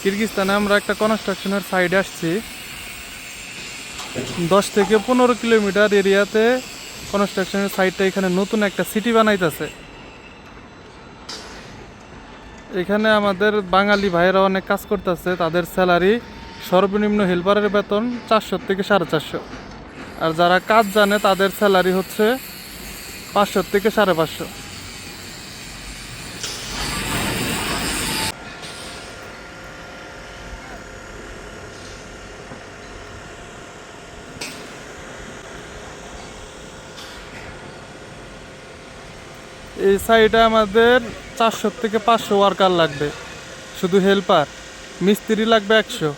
কিরগিস্তানে আমরা একটা কনস্ট্রাকশনের সাইডে আসছি। দশ থেকে পনেরো কিলোমিটার এরিয়াতে কনস্ট্রাকশনের সাইডটা এখানে নতুন একটা সিটি বানাইতেছে। এখানে আমাদের বাঙালি ভাইয়েরা অনেক কাজ করতেছে, তাদের স্যালারি সর্বনিম্ন হেল্পারের বেতন চারশো থেকে সাড়ে চারশো। আর যারা কাজ জানে, তাদের স্যালারি হচ্ছে পাঁচশো থেকে সাড়ে পাঁচশো। এই সাইডে আমাদের চারশো থেকে পাঁচশো ওয়ার্কার লাগবে শুধু হেল্পার মিস্ত্রি লাগবে একশো.